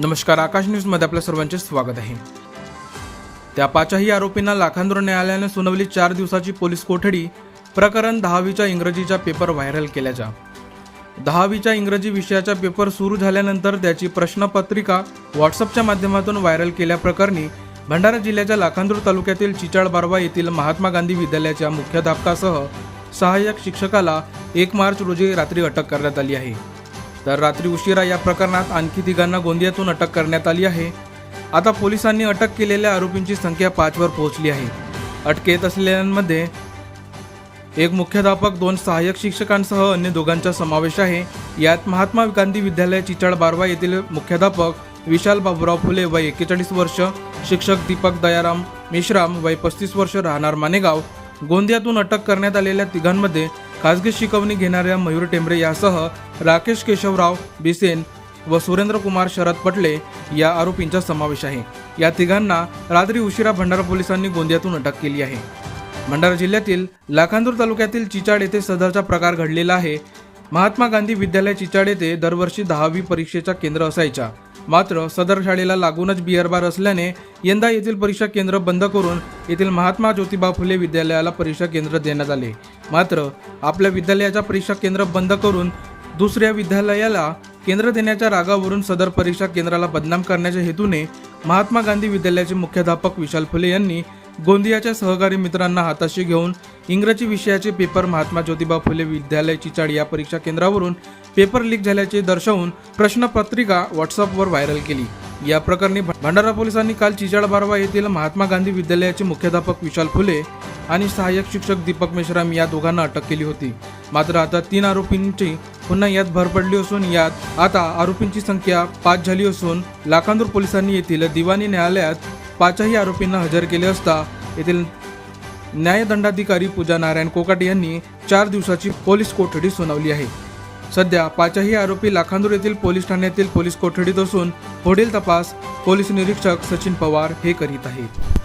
नमस्कार आकाश न्यूजमध्ये आपल्या सर्वांचे स्वागत आहे. त्या पाचही आरोपींना लाखांदूर न्यायालयाने सुनावली चार दिवसाची पोलीस कोठडी प्रकरण दहावीच्या इंग्रजीचा पेपर व्हायरल केल्याचा दहावीच्या इंग्रजी विषयाचा पेपर सुरू झाल्यानंतर त्याची प्रश्नपत्रिका व्हॉट्सअपच्या माध्यमातून व्हायरल केल्याप्रकरणी भंडारा जिल्ह्याच्या लाखांदूर तालुक्यातील चिचाळ बारवा येथील महात्मा गांधी विद्यालयाच्या मुख्याध्यापकासह सहाय्यक शिक्षकाला एक मार्च रोजी रात्री अटक करण्यात आली आहे. तर रात्री उशिरा या प्रकरणात आणखी तिघांना गोंदियातून अटक करण्यात आली आहे. आता पोलिसांनी अटक केलेल्या आरोपींची संख्या पाचवर पोहोचली आहे. अटकेत असलेल्यांमध्ये एक मुख्याध्यापक दोन सहाय्यक शिक्षकांसह अन्य दोघांचा समावेश आहे. यात महात्मा गांधी विद्यालय चिचाळ बारवा येथील मुख्याध्यापक विशाल बाबुराव फुले वय एक्केचाळीस वर्ष शिक्षक दीपक दयाराम मेश्राम वय पस्तीस वर्ष राहणार मानेगाव. गोंदियातून अटक करण्यात आलेल्या तिघांमध्ये खासगी शिकवणी घेणाऱ्या मयूर टेंबरे यासह राकेश केशवराव बिसेन व सुरेंद्र कुमार शरद पटले या आरोपींचा समावेश आहे. या तिघांना रात्री उशिरा भंडारा पोलिसांनी गोंदियातून अटक केली आहे. भंडारा जिल्ह्यातील लाखांदूर तालुक्यातील चिचाड येथे सदरचा प्रकार घडलेला आहे. महात्मा गांधी विद्यालय चिचाड येथे दरवर्षी दहावी परीक्षेचा केंद्र असायच्या मात्र सदर शाळेला लागूनच बिअर बार असल्याने यंदा येथील परीक्षा केंद्र बंद करून येथील महात्मा ज्योतिबा फुले विद्यालयाला परीक्षा केंद्र देण्यात आले. मात्र आपल्या विद्यालयाचा परीक्षा केंद्र बंद करून दुसऱ्या विद्यालयाला केंद्र देण्याच्या रागावरून सदर परीक्षा केंद्राला बदनाम करण्याच्या हेतूने महात्मा गांधी विद्यालयाचे मुख्याध्यापक विशाल फुले यांनी गोंदियाच्या सहकारी मित्रांना हाताशी घेऊन इंग्रजी विषयाचे पेपर महात्मा ज्योतिबा फुले विद्यालय चिचाड या परीक्षा केंद्रावरून पेपर लीक झाल्याचे दर्शवून प्रश्नपत्रिका व्हॉट्सअपवर व्हायरल केली. या प्रकरणी भंडारा पोलिसांनी काल चिचाड बारवा येथील महात्मा गांधी विद्यालयाचे मुख्याध्यापक विशाल फुले आणि सहाय्यक शिक्षक दीपक मेश्राम या दोघांना अटक केली होती. मात्र आता तीन आरोपींची पुन्हा यात भर पडली असून यात आता आरोपींची संख्या पाच झाली असून लाखांदूर पोलिसांनी येथील दिवाणी न्यायालयात पाचही आरोपींना हजर केले असता येथील न्यायदंडाधिकारी पूजा नारायण कोकाटे यांनी चार दिवसाची पोलीस कोठडी सुनावली आहे. सध्या पाचही आरोपी लाखांदूर येथील पोलीस ठाण्यातील पोलीस कोठडीत असून पुढील तपास पोलीस निरीक्षक सचिन पवार हे करीत आहेत.